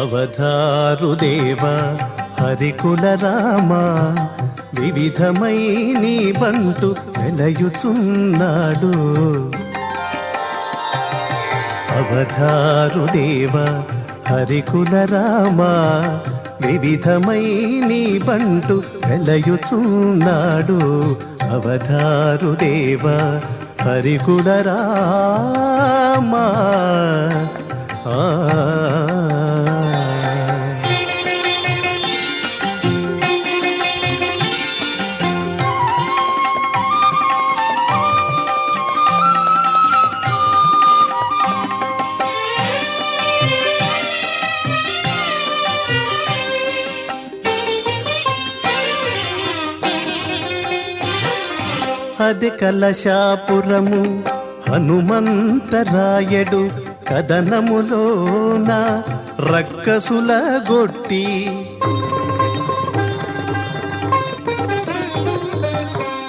అవధారు దేవ హరికుల రామ వివిధమై నీ బంటు వెలయుచున్నాడు. అవధారు దేవ హరికుల రామ వివిధమై నీ బంటు వెలయుచున్నాడు. అవధారు దేవ హరికుల రామ ఆ అది కలశాపురము హనుమంతరాయడు కదనములోన రక్కసుల గొట్టి.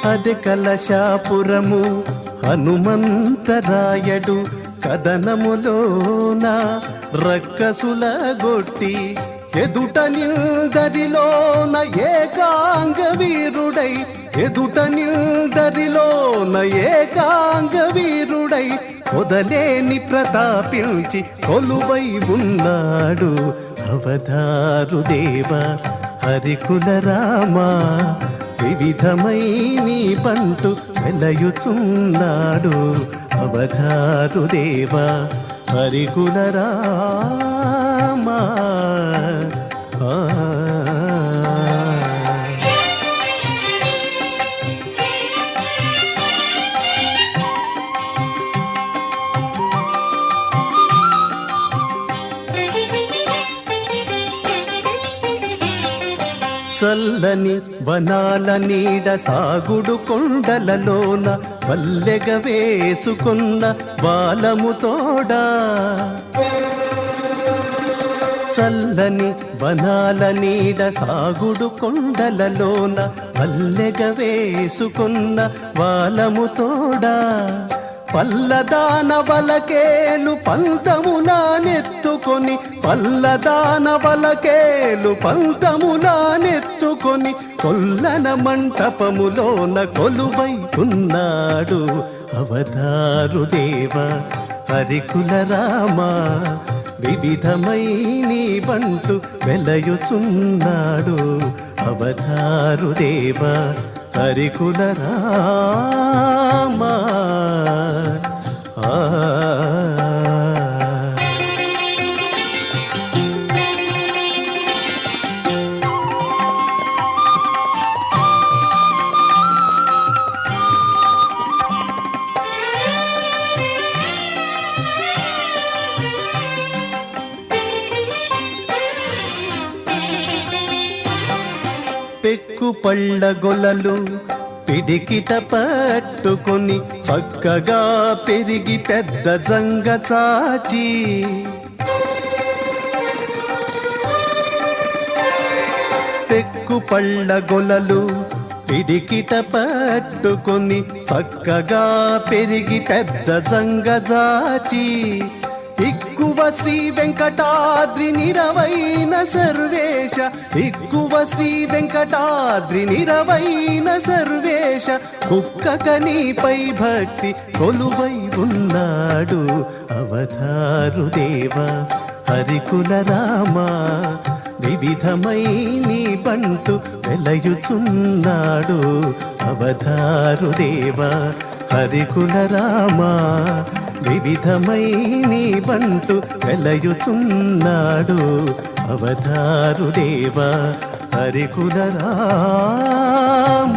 అది కలశాపురము హనుమంతరాయడు కదనములోన రక్కసుల గొట్టి. ఎదుట నిందరిలోన ఏకాంగ వీరుడై ఎదుట నిందరిలోన ఏకాంగ వీరుడై పొదలేని ప్రతాపించి కొలువై ఉన్నాడు అవతారు దేవ హరికుల రామ వివిధమై నీ పంటు వెలయుచున్నాడు అవతారు దేవ హరికుల రామా ఆ. చల్లని వనాల నీడ సాగుడు కొండలలోన పల్లెగ వేసుకున్న బాలము తోడా. చల్లని వనాల నీడ సాగుడు కొండలలోన పల్లెగ వేసుకున్న బాలము తోడా. పల్లదాన బలకేలు పంతమునా నెత్తుకొని పల్లదాన బలకేలు పంతమునా నెత్తుకొని కొల్లన మంటపములోన కొలువై ఉన్నాడు అవతారు దేవ హరికుల రామ. వివిధమై నీ బంటు వెలయుచున్నాడు అవతారు దేవ హరికుల రామ. పెక్కు పళ్ళ గొలలు పిడికిట పట్టుకొని చక్కగా పెరిగి పెద్ద జంగ చాచి. పెక్కు పళ్ళ గొలలు పిడికిట పట్టుకొని చక్కగా పెరిగి పెద్ద జంగ జాచి ఎక్కువ శ్రీ వెంకటాద్రి నిరవై సర్వేశ ఎక్కువ శ్రీ వెంకటాద్రి నిరవైన సర్వేశ. కుక్కక నీపై భక్తి కొలువై ఉన్నాడు అవతారు దేవ. హరికుల రామ వివిధమై నీ పంటు వెలయుచున్నాడు అవతారు దేవ. హరికుల రామ వివిధమై నీ బంటు వెలయుచున్నాడు అవతారు దేవ హరికుల రామ